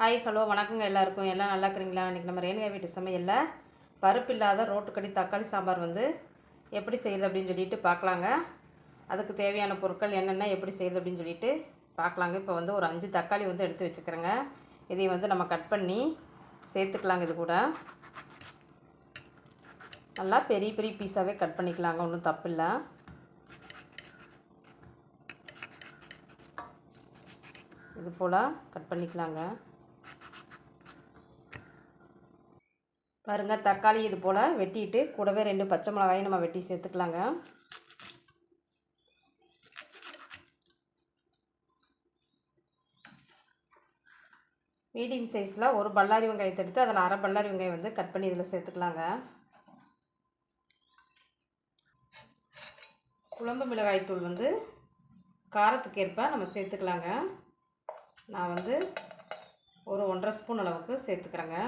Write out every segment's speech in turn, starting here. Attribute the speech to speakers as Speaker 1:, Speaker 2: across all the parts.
Speaker 1: Hi hello வணக்கங்க எல்லாருக்கும். எல்லாம் நல்லா இருக்கிறீங்களா? இன்றைக்கி நம்ம ரேணுகா வீட்டு சமையலில் பருப்பு இல்லாத ரோட்டுக்கடி தக்காளி சாம்பார் வந்து எப்படி செய்யுது அப்படின்னு சொல்லிட்டு பார்க்கலாங்க. அதுக்கு தேவையான பொருட்கள் என்னென்ன எப்படி செய்யுது அப்படின்னு சொல்லிட்டு பார்க்கலாங்க. இப்போ வந்து ஒரு அஞ்சு தக்காளி வந்து எடுத்து வச்சுக்கிறேங்க. இதை வந்து நம்ம கட் பண்ணி சேர்த்துக்கலாங்க இது கூட. நல்லா பெரிய பெரிய பீஸாகவே கட் பண்ணிக்கலாங்க. ஒன்றும் தப்பு இல்லை. இது போல் கட் பண்ணிக்கலாங்க. பாருங்கள் தக்காளி இது போல் வெட்டிட்டு கூடவே ரெண்டு பச்சை மிளகாயும் நம்ம வெட்டி சேர்த்துக்கலாங்க. மீடியம் சைஸில் ஒரு பல்லாரி வெங்காயத்தை எடுத்து அதில் அரை பல்லாரி வெங்காயம் வந்து கட் பண்ணி இதில் சேர்த்துக்கலாங்க. குழம்பு மிளகாய்த்தூள் வந்து காரத்துக்கு ஏற்ப நம்ம சேர்த்துக்கலாங்க. நான் வந்து ஒரு ஒன்றரை ஸ்பூன் அளவுக்கு சேர்த்துக்கிறேங்க.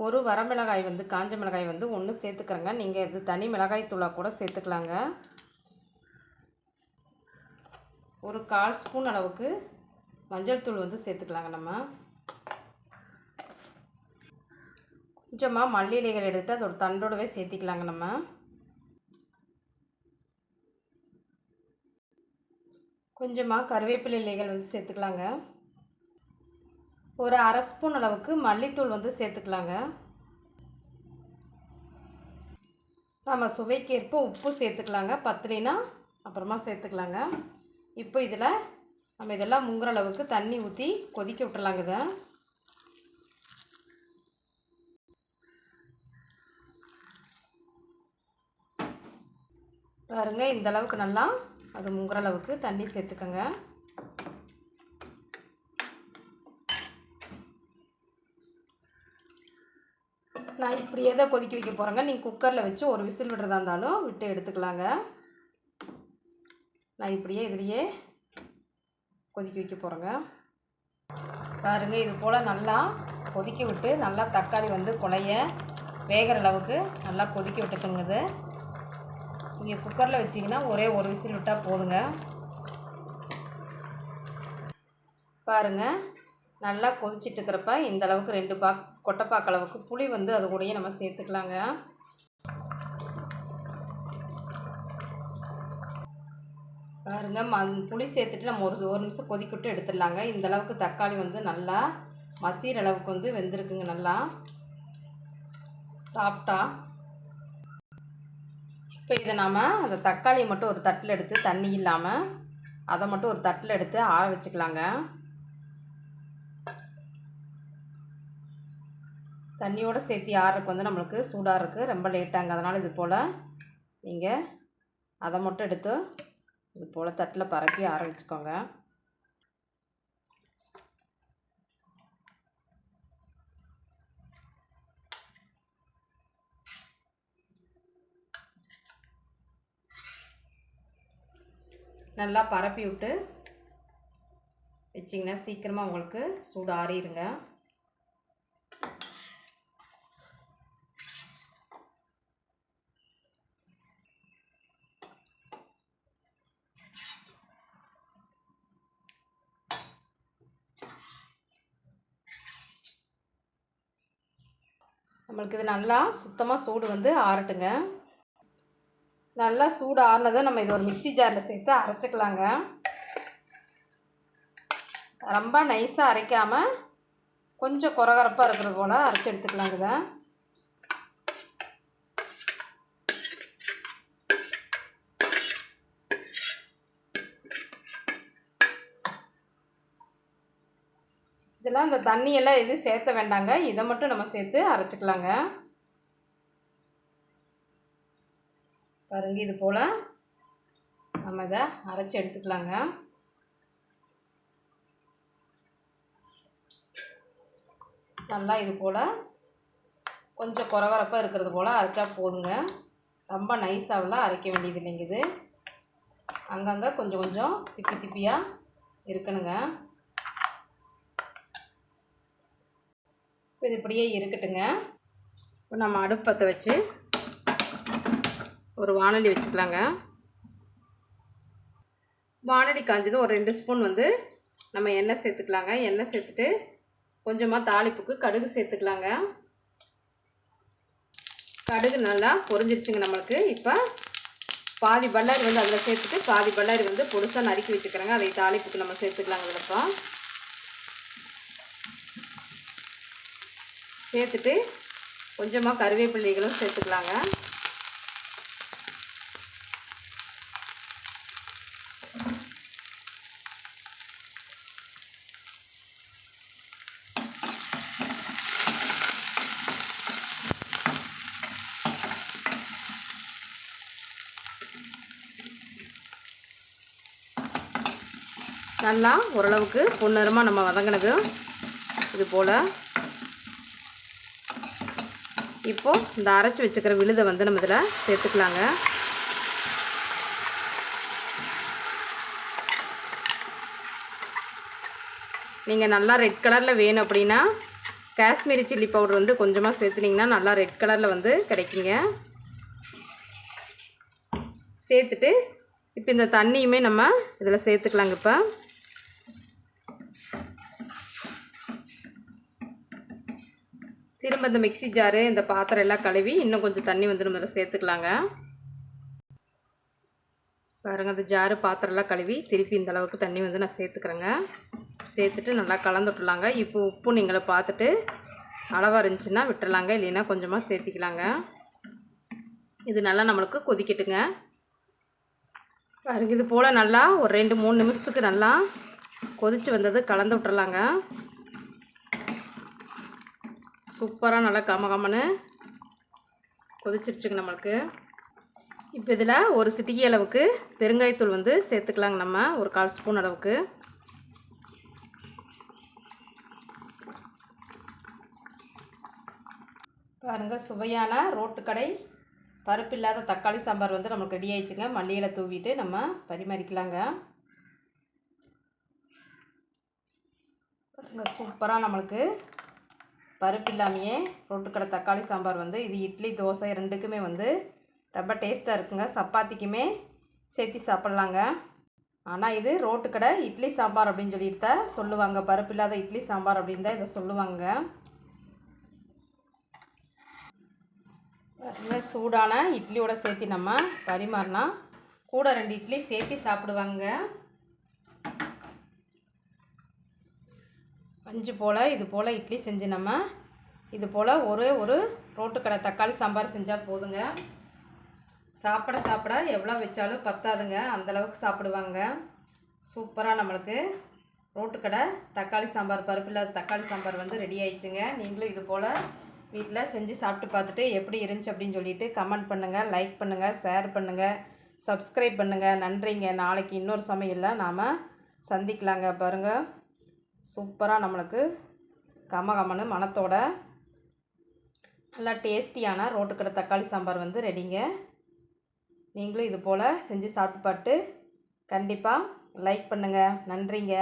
Speaker 1: ஒரு வரமிளகாய் வந்து காஞ்ச மிளகாய் வந்து ஒன்று சேர்த்துக்கிறேங்க. நீங்கள் இது தனி மிளகாய் தூளாக கூட சேர்த்துக்கலாங்க. ஒரு கால் ஸ்பூன் அளவுக்கு மஞ்சள் தூள் வந்து சேர்த்துக்கலாங்க நம்ம. கொஞ்சமாக மல்லி இலைகள் எடுத்துகிட்டு அதோட தண்டோடவே சேர்த்திக்கலாங்க நம்ம. கொஞ்சமாக கருவேப்பிலை இலைகள் வந்து சேர்த்துக்கலாங்க. ஒரு அரை ஸ்பூன் அளவுக்கு மல்லித்தூள் வந்து சேர்த்துக்கலாங்க. நம்ம சுவைக்கேற்ப உப்பு சேர்த்துக்கலாங்க பத்திரினா அப்புறமா சேர்த்துக்கலாங்க. இப்போ இதில் நம்ம இதெல்லாம் முங்குற அளவுக்கு தண்ணி ஊற்றி கொதிக்க விட்டுலாங்க இதை. பாருங்கள் இந்த அளவுக்கு நல்லா அது முங்குற அளவுக்கு தண்ணி சேர்த்துக்கோங்க. நான் இப்படியே தான் கொதிக்க வைக்க போகிறேங்க நீங்கள் குக்கரில் வச்சு ஒரு விசில் விடுறதா இருந்தாலும் விட்டு எடுத்துக்கலாங்க. நான் இப்படியே இதுலேயே கொதிக்க வைக்க போகிறேங்க பாருங்க இது போல் நல்லா கொதிக்க விட்டு நல்லா தக்காளி வந்து குழைய வேகிற அளவுக்கு நல்லா கொதிக்க விட்டுக்கோங்க இது. நீங்கள் குக்கரில் வச்சிங்கன்னா ஒரே ஒரு விசில் விட்டால் போதுங்க. பாருங்கள் நல்லா கொதிச்சிட்டு இருக்கிறப்ப இந்த அளவுக்கு ரெண்டு பாக் கொட்டைப்பாக்கு அளவுக்கு புளி வந்து அது கூடயே நம்ம சேர்த்துக்கலாங்க. பாருங்க ம புளி சேர்த்துட்டு நம்ம ஒரு ஒரு நிமிஷம் கொதிக்கிட்டு எடுத்துடலாங்க. இந்த அளவுக்கு தக்காளி வந்து நல்லா மசீர அளவுக்கு வந்து வெந்திருக்குங்க நல்லா. சாப்பிட்டா இப்போ இதை நாம் அந்த தக்காளியை மட்டும் ஒரு தட்டில் எடுத்து தண்ணி இல்லாமல் அதை மட்டும் ஒரு தட்டில் எடுத்து ஆற வச்சுக்கலாங்க. தண்ணியோடு சேர்த்து ஆறுறதுக்கு வந்து நம்மளுக்கு சூடாக இருக்குது ரொம்ப லேட்டாங்க அதனால் இது போல் நீங்கள் அதை மட்டும் எடுத்து இது போல் தட்டில் பரப்பி ஆற வச்சுக்கோங்க. நல்லா பரப்பி விட்டு வச்சிங்கன்னா சீக்கிரமாக உங்களுக்கு சூடு ஆறிடுங்க நம்மளுக்கு இது நல்லா சுத்தமாக சூடு வந்து ஆறட்டுங்க. நல்லா சூடு ஆறினதை நம்ம இது ஒரு மிக்சி ஜாரில் சேர்த்து அரைச்சிக்கலாங்க. ரொம்ப நைஸாக அரைக்காமல் கொஞ்சம் குறகரப்பாக இருக்கிறது போல் அரைச்சி எடுத்துக்கலாங்க இதை. இதெல்லாம் இந்த தண்ணியெல்லாம் எதுவும் சேர்த்த வேண்டாங்க. இதை மட்டும் நம்ம சேர்த்து அரைச்சிக்கலாங்க. பாருங்க இது போல் நம்ம இதை அரைச்சி எடுத்துக்கலாங்க. நல்லா இது போல் கொஞ்சம் குறகுறப்பாக இருக்கிறது போல் அரைச்சா போதுங்க. ரொம்ப நைஸாகலாம் அரைக்க வேண்டியது இல்லைங்க இது. அங்கங்கே கொஞ்சம் கொஞ்சம் திப்பி திப்பியாக இருக்கணுங்க. இது இப்படியே இருக்கட்டுங்க. இப்போ நம்ம அடுப்பத்தை வச்சு ஒரு வானொலி வச்சுக்கலாங்க. வானொலி காஞ்சதும் ஒரு ரெண்டு ஸ்பூன் வந்து நம்ம எண்ணெய் சேர்த்துக்கலாங்க. எண்ணெய் சேர்த்துட்டு கொஞ்சமாக தாளிப்புக்கு கடுகு சேர்த்துக்கலாங்க. கடுகு நல்லா பொரிஞ்சிருச்சுங்க நம்மளுக்கு. இப்போ பாதி பல்லாரி வந்து அதில் சேர்த்துட்டு பாதி பல்லாரி வந்து பொடுசாக நறுக்கி வச்சுக்கிறேங்க. அதை தாளிப்புக்கு நம்ம சேர்த்துக்கலாங்க. இதில் சேர்த்துட்டு கொஞ்சமாக கருவேப்பிள்ளைகளும் சேர்த்துக்கலாங்க. நல்லா ஓரளவுக்கு பொன்னரமாக நம்ம வதங்கினது இது போல் இப்போது இந்த அரைச்சி வச்சுக்கிற விழுதை வந்து நம்ம இதில் சேர்த்துக்கலாங்க. நீங்கள் நல்லா ரெட் கலரில் வேணும் அப்படின்னா காஷ்மீரி சில்லி பவுடர் வந்து கொஞ்சமாக சேர்த்துனிங்கன்னா நல்லா ரெட் கலரில் வந்து கிடைக்குங்க. சேர்த்துட்டு இப்போ இந்த தண்ணியுமே நம்ம இதில் சேர்த்துக்கலாங்க இப்போ. திரும்ப இந்த மிக்சி ஜாரு இந்த பாத்திரம் எல்லாம் கழுவி இன்னும் கொஞ்சம் தண்ணி வந்து நம்ம இதில் சேர்த்துக்கலாங்க. பாருங்கள் அந்த ஜாரு பாத்திரம்லாம் கழுவி திருப்பி இந்த அளவுக்கு தண்ணி வந்து நான் சேர்த்துக்கிறேங்க. சேர்த்துட்டு நல்லா கலந்துட்டுலாங்க இப்போ உப்பு நீங்களை பார்த்துட்டு அளவாக இருந்துச்சுன்னா விட்டுறலாங்க இல்லைன்னா கொஞ்சமாக சேர்த்திக்கலாங்க. இது நல்லா நம்மளுக்கு கொதிக்கட்டுங்க. பாருங்க இது போல் நல்லா ஒரு ரெண்டு மூணு நிமிஷத்துக்கு நல்லா கொதித்து வந்தது கலந்து விட்டுறலாங்க சூப்பராக நல்லா கம கமன்னு கொதிச்சிருச்சுங்க நம்மளுக்கு. இப்போ இதில் ஒரு சிட்டிகை அளவுக்கு பெருங்காயத்தூள் வந்து சேர்த்துக்கலாங்க நம்ம ஒரு கால் ஸ்பூன் அளவுக்கு. பாருங்கள் சுவையான ரோட்டுக்கடை. பருப்பு இல்லாத தக்காளி சாம்பார் வந்து நம்மளுக்கு ரெடி ஆயிடுச்சுங்க. மல்லியில் தூவிட்டு நம்ம பரிமாறிக்கலாங்க. பாருங்கள் சூப்பராக நம்மளுக்கு பருப்பு இல்லாமையே ரோட்டுக்கடை தக்காளி சாம்பார் வந்து இது இட்லி தோசை ரெண்டுக்குமே வந்து ரொம்ப டேஸ்ட்டாக இருக்குங்க. சப்பாத்திக்குமே சேர்த்தி சாப்பிட்லாங்க. ஆனால் இது ரோட்டுக்கடை இட்லி சாம்பார் அப்படின்னு சொல்லிட்டு தான் சொல்லுவாங்க. பருப்பு இல்லாத இட்லி சாம்பார் அப்படின்னு தான் இதை சொல்லுவாங்க. சூடான இட்லியோட சேர்த்து நம்ம பரிமாறினா கூட ரெண்டு இட்லி சேர்த்து சாப்பிடுவாங்க. அஞ்சு போல் இது போல் இட்லி செஞ்சு நம்ம இது போல் ஒரு ஒரு ரோட்டுக்கடை தக்காளி சாம்பார் செஞ்சால் போதுங்க. சாப்பிட சாப்பிட எவ்வளோ வச்சாலும் பத்தாதுங்க. அந்தளவுக்கு சாப்பிடுவாங்க. சூப்பராக நம்மளுக்கு ரோட்டுக்கடை தக்காளி சாம்பார் பருப்பு இல்லாத தக்காளி சாம்பார் வந்து ரெடி ஆயிடுச்சுங்க. நீங்களும் இது போல் வீட்டில் செஞ்சு சாப்பிட்டு பார்த்துட்டு எப்படி இருந்துச்சு அப்படின்னு சொல்லிட்டு கமெண்ட் பண்ணுங்கள் லைக் பண்ணுங்கள் ஷேர் பண்ணுங்கள் சப்ஸ்கிரைப் பண்ணுங்கள் நன்றிங்க. நாளைக்கு இன்னொரு சமையலில் நாம் சந்திக்கலாங்க. பாருங்கள் சூப்பராக நம்மளுக்கு கமகமனு மனத்தோட மணத்தோட நல்லா டேஸ்டியான ரோட்டுக்கடை தக்காளி சாம்பார் வந்து ரெடிங்க. நீங்களும் இது போல் செஞ்சு சாப்பிட்டு பாட்டு கண்டிப்பாக லைக் பண்ணுங்கள் நன்றிங்க.